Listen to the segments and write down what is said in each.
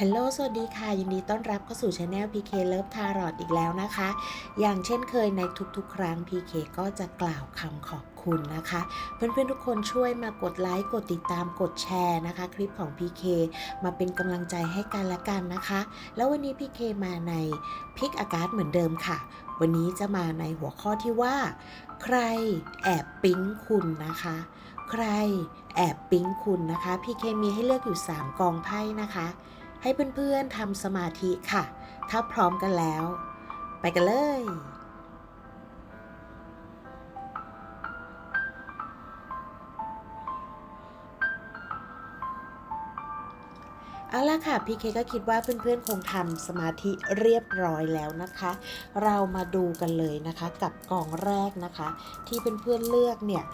ฮัลโหล สวัสดีค่ะ ยินดีต้อนรับเข้าสู่ช anel PK Love Tarot อีกแล้วนะคะ อย่างเช่นเคยในทุกๆ ครั้ง PK ก็จะกล่าวคำขอบคุณนะคะ เพื่อนๆ ทุกคนช่วยมากดไลค์ กดติดตาม กดแชร์นะคะ คลิปของ PK มาเป็นกำลังใจให้กันและกันนะคะ แล้ววันนี้ PK มาในพิกอากาศเหมือนเดิมค่ะ วันนี้จะมาในหัวข้อที่ว่า ใครแอบปิ๊งคุณนะคะใครแอบปิ๊งคุณนะคะ PK มีให้เลือกอยู่ 3 กองไพ่นะคะ ให้เพื่อนๆทำสมาธิค่ะ ถ้าพร้อมกันแล้ว ไปกันเลย เอาละค่ะพี่เคก็คิดว่าเพื่อนๆคงทำสมาธิเรียบร้อยแล้วนะคะ เรามาดูกันเลยนะคะกับกองแรกนะคะ ที่เพื่อนๆเลือกเนี่ย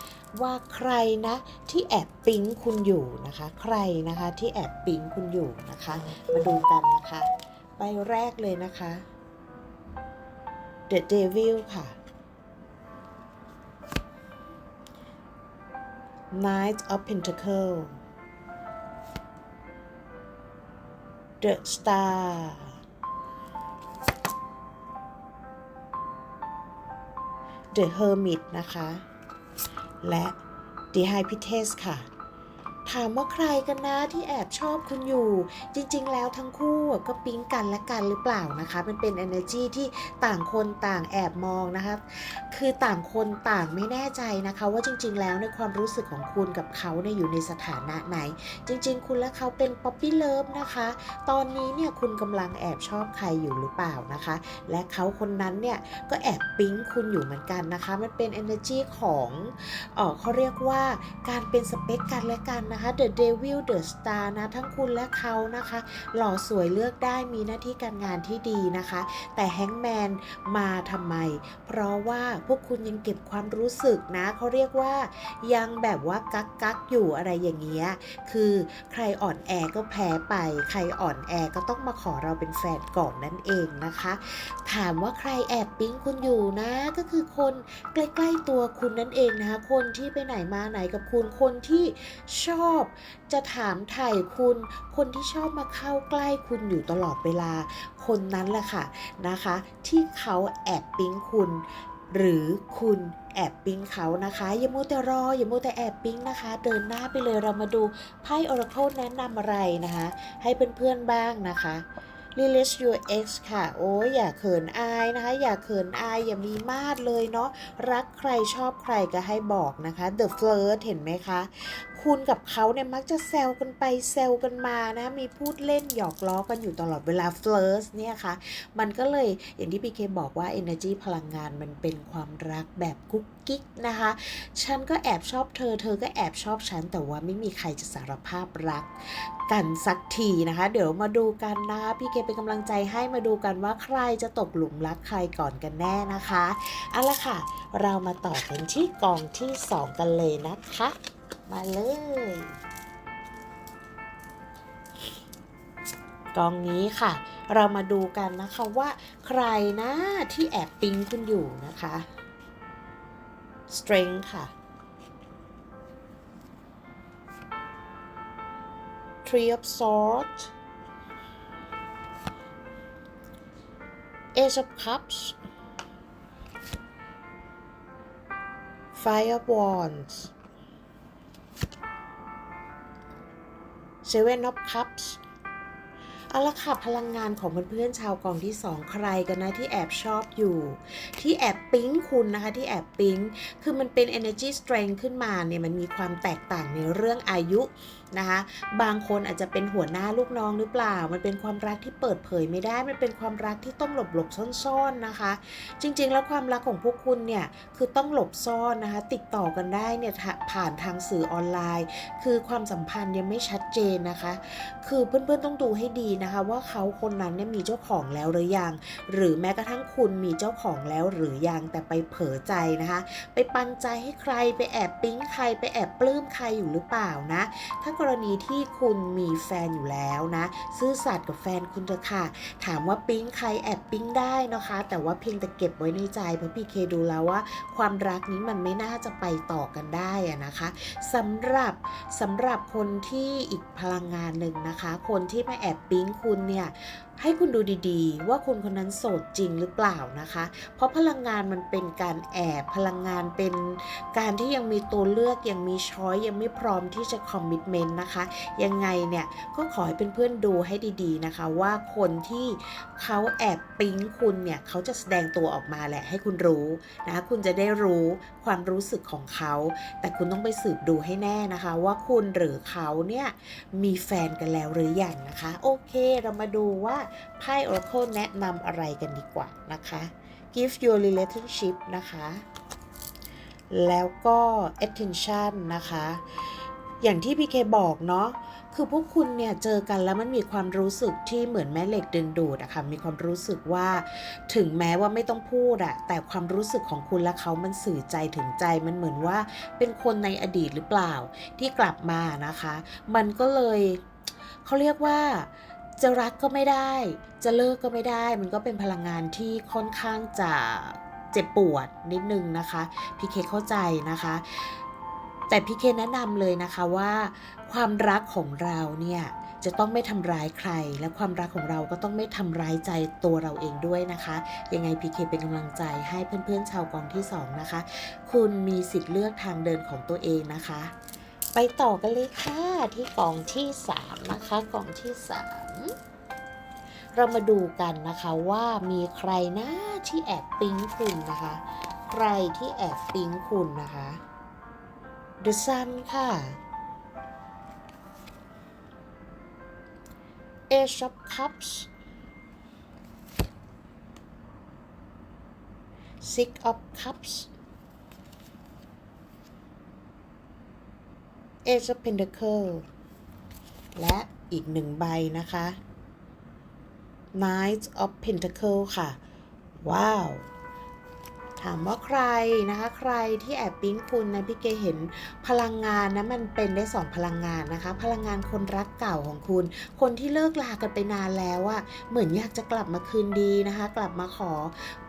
ว่าใครนะที่แอบปิ๊งคุณอยู่นะคะ ใครนะคะที่แอบปิ๊งคุณอยู่นะคะ มาดูกันนะคะใบแรกเลยนะคะ The Devil ค่ะ Knight of Pentacle เดอะสตาร์เดอะเฮอร์มิตนะคะ และ The High p i t e ค่ะ ถามว่าใครกันนะที่แอบชอบคุณอยู่ จริง ๆ แล้วทั้งคู่ก็ปิ๊งกันและกันหรือเปล่านะคะ มันเป็น energy ที่ต่างคนต่างแอบมองนะคะ คือต่างคนต่างไม่แน่ใจนะคะ ว่าจริง ๆ แล้วในความรู้สึกของคุณกับเขาเนี่ยอยู่ในสถานะไหน จริง ๆ คุณและเขาเป็นป๊อปปี้เลิฟนะคะ ตอนนี้เนี่ยคุณกำลังแอบชอบใครอยู่หรือเปล่านะคะ และเขาคนนั้นเนี่ยก็แอบปิ๊งคุณอยู่เหมือนกันนะคะ มันเป็น energy ของเออเขาเรียกว่าการเป็นสเปคกันและกันนะคะ The Devil The Star นะทั้งคุณและเขานะคะ หล่อสวยเลือกได้มีหน้าที่การงานที่ดีนะคะ แต่แฮงแมนมาทำไม เพราะว่าพวกคุณยังเก็บความรู้สึกนะเขาเรียกว่ายังแบบว่ากักกักอยู่อะไรอย่างเงี้ยคือใครอ่อนแอก็แพ้ไป ใครอ่อนแอก็ต้องมาขอเราเป็นแฟนก่อนนั่นเองนะคะ ถามว่าใครแอบปิ๊งคุณอยู่นะก็คือคนใกล้ ๆตัวคุณนั่นเองนะคะคนที่ไปไหนมาไหนกับคุณคนที่ชอบจะถามไถ่คุณ คนที่ชอบมาเข้าใกล้คุณอยู่ตลอดเวลา คนนั้นแหละค่ะนะคะ ที่เขาแอบปิ๊งคุณ หรือคุณแอบปิ๊งเขานะคะอย่ามัวแต่รออย่ามัวแต่แอบปิ๊งนะคะ เดินหน้าไปเลยเรามาดูไพ่ออร์โคแนะนำอะไรนะคะ ให้เพื่อนๆบ้างนะคะ Release your ex ค่ะ โอ้ยอย่าเขินอายนะคะ อย่าเขินอาย อย่ามีมาดเลยเนาะ รักใครชอบใครก็ให้บอกนะคะ The flirt เห็นไหมคะ คุณกับเขาเนี่ยมักจะแซวกันไปแซวกันมานะ มีพูดเล่นหยอกล้อกันอยู่ตลอดเวลา flirt เนี่ยค่ะ มันก็เลยอย่างที่พีเคบอกว่า energy พลังงานมันเป็นความรักแบบกุ๊กกิ๊กนะคะ ฉันก็แอบชอบเธอ เธอก็แอบชอบฉัน แต่ว่าไม่มีใครจะสารภาพรัก กันสักทีนะคะ เดี๋ยวมาดูกันนะคะพี่เคเป็นกำลังใจให้มาดูกันว่าใครจะตกหลุมรักใครก่อนกันแน่นะคะเอาละค่ะ เรามาต่อกันที่กองที่ 2 กันเลยนะคะ มาเลยกองนี้ค่ะ เรามาดูกันนะคะว่าใครนะที่แอบปิ๊งคุณอยู่นะคะ strength ค่ะ Three of Swords Ace of Cups Five of Wands Seven of Cups เอาละค่ะพลังงานของเพื่อนๆชาวกองที่ 2 ใครกันนะที่แอบชอบอยู่ ที่แอบปิ๊งคุณนะคะที่แอบปิ๊ง คือมันเป็น energy strength ขึ้นมาเนี่ยมันมีความแตกต่างในเรื่องอายุ นะคะ บางคนอาจจะเป็นหัวหน้าลูกน้องหรือเปล่า มันเป็นความรักที่เปิดเผยไม่ได้ มันเป็นความรักที่ต้องหลบหลบซ่อนๆนะคะ จริงๆ แล้วความรักของพวกคุณเนี่ยคือต้องหลบซ่อนนะคะ ติดต่อกันได้เนี่ยผ่านทางสื่อออนไลน์ คือความสัมพันธ์ยังไม่ชัดเจนนะคะ คือเพื่อนๆต้องดูให้ดีนะคะ ว่าเขาคนนั้นเนี่ยมีเจ้าของแล้วหรือยัง หรือแม้กระทั่งคุณมีเจ้าของแล้วหรือยังแต่ไปเผลอใจนะคะ ไปปันใจให้ใครไปแอบปิ๊งใครไปแอบปลื้มใครอยู่หรือเปล่านะ ถ้ากรณีที่คุณมีแฟนอยู่แล้วนะ ซื่อสัตย์กับแฟนคุณเถอะค่ะ ถามว่าปิ๊งใครแอบปิ๊งได้นะคะ แต่ว่าเพียงแต่เก็บไว้ในใจเพราะพี่เคดูแล้วว่า ความรักนี้มันไม่น่าจะไปต่อกันได้นะคะสำหรับสำหรับคนที่อีกพลังงานหนึ่งนะคะ คนที่มาแอบปิ๊งคุณเนี่ยให้คุณดูดีๆ ว่าคนคนนั้นโสดจริงหรือเปล่านะคะ เพราะพลังงานมันเป็นการแอบพลังงานเป็นการที่ยังมีตัวเลือกยังมีช้อยยังไม่พร้อมที่จะคอมมิชเมนต์นะคะ ยังไงเนี่ยก็ขอให้เพื่อนๆดูให้ดีๆนะคะ ว่าคนที่เขาแอบปิ๊งคุณเนี่ยเขาจะแสดงตัวออกมาแหละให้คุณรู้นะคะคุณจะได้รู้ความรู้สึกของเขา แต่คุณต้องไปสืบดูให้แน่นะคะ ว่าคุณหรือเขาเนี่ยมีแฟนกันแล้วหรือยังนะคะ โอเคเรามาดูว่าไพ่ Oracle แนะนำอะไรกันดีกว่านะคะ give your relationship นะคะ แล้วก็ attention นะคะ อย่างที่พี่เคบอกเนาะคือพวกคุณเนี่ยเจอกันแล้วมันมีความรู้สึกที่เหมือนแม่เหล็กดึงดูดอะค่ะมีความรู้สึกว่าถึงแม้ว่าไม่ต้องพูดอะแต่ความรู้สึกของคุณและเขามันสื่อใจถึงใจมันเหมือนว่าเป็นคนในอดีตหรือเปล่าที่กลับมานะคะ มันก็เลยเขาเรียกว่า จะรักก็ไม่ได้ จะเลิกก็ไม่ได้ มันก็เป็นพลังงานที่ค่อนข้างจะเจ็บปวดนิดนึงนะคะ พี่เคเข้าใจนะคะ แต่พี่เคแนะนำเลยนะคะว่าความรักของเราเนี่ยจะต้องไม่ทำร้ายใคร และความรักของเราก็ต้องไม่ทำร้ายใจตัวเราเองด้วยนะคะ ยังไงพีเคเป็นกำลังใจให้เพื่อนๆชาวกองที่สองนะคะ คุณมีสิทธิ์เลือกทางเดินของตัวเองนะคะ ไปต่อกันเลยค่ะ ที่กล่องที่สามนะคะ กล่องที่สามเรามาดูกันนะคะว่ามีใครนะที่แอบปิ๊งคุณนะคะ ใครที่แอบปิ๊งคุณนะคะ The Sun ค่ะ Ace of Cups Six of Cups Ace of Pentacle และอีกหนึ่งใบนะคะ Knight of Pentacle ค่ะ ว้าว ถามว่าใครนะคะ ใครที่แอบปิ๊งคุณนะพี่เกเห็นพลังงานนะมันเป็นได้สองพลังงานนะคะ พลังงานคนรักเก่าของคุณ คนที่เลิกลากันไปนานแล้วอะเหมือนอยากจะกลับมาคืนดีนะคะ กลับมาขอ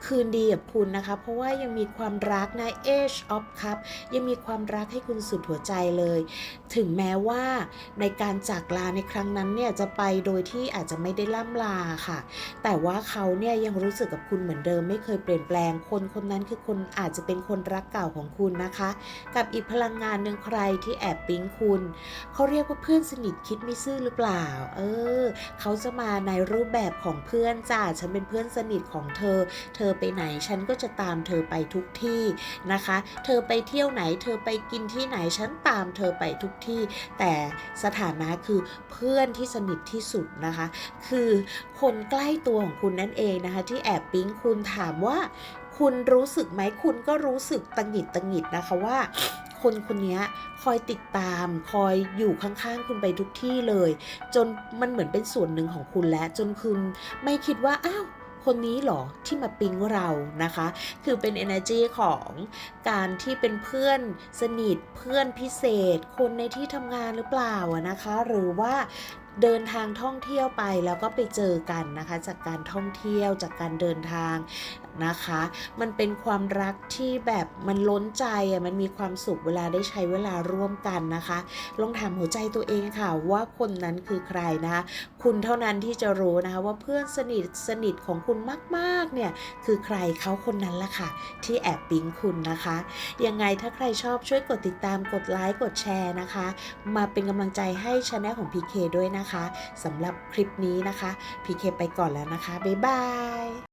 คืนดีกับคุณนะคะ เพราะว่ายังมีความรักใน Age of Cup ยังมีความรักให้คุณสุดหัวใจเลย ถึงแม้ว่าในการจากลาในครั้งนั้นเนี่ยจะไปโดยที่อาจจะไม่ได้ล่ำลาค่ะ แต่ว่าเขาเนี่ยยังรู้สึกกับคุณเหมือนเดิมไม่เคยเปลี่ยนแปลงคนคนนั้นคือคนอาจจะเป็นคนรักเก่าของคุณนะคะ กับอีกพลังงานหนึ่งใครที่แอบปิ๊งคุณ เขาเรียกว่าเพื่อนสนิทคิดไม่ซื่อหรือเปล่า เออ เขาจะมาในรูปแบบของเพื่อนจ้าฉันเป็นเพื่อนสนิทของเธอ เธอไปไหนฉันก็จะตามเธอไปทุกที่นะคะ เธอไปเที่ยวไหน เธอไปกินที่ไหนฉันตามเธอไปทุกที่ แต่สถานะคือเพื่อนที่สนิทที่สุดนะคะ คือคนใกล้ตัวของคุณนั่นเองนะคะ ที่แอบปิ๊งคุณถามว่า คุณรู้สึกไหมคุณก็รู้สึกตังหิดตังหิดนะคะว่า คนคนนี้คอยติดตาม คอยอยู่ข้างๆ คุณไปทุกที่เลย จนมันเหมือนเป็นส่วนหนึ่งของคุณแล้วจนคุณไม่คิดว่าอ้าวคนนี้หรอที่มาปิ๊งเรานะคะ คือเป็น energy ของการที่เป็นเพื่อนสนิทเพื่อนพิเศษ คนในที่ทำงานหรือเปล่านะคะ หรือว่าเดินทางท่องเที่ยวไปแล้วก็ไปเจอกันนะคะ จากการท่องเที่ยวจากการเดินทางนะคะ มันเป็นความรักที่แบบมันล้นใจอะมันมีความสุขเวลาได้ใช้เวลาร่วมกันนะคะ ลองถามหัวใจตัวเองค่ะว่าคนนั้นคือใครนะคะ คุณเท่านั้นที่จะรู้นะคะว่าเพื่อนสนิทสนิทของคุณมากๆเนี่ยคือใครเขาคนนั้นละค่ะ ที่แอบปิ๊งคุณนะคะ ยังไงถ้าใครชอบช่วยกดติดตามกดไลค์กดแชร์นะคะ มาเป็นกำลังใจให้ช anel ของ PK ด้วยนะคะสำหรับคลิปนี้นะคะ PK ไปก่อนแล้วนะคะ บ๊ายบาย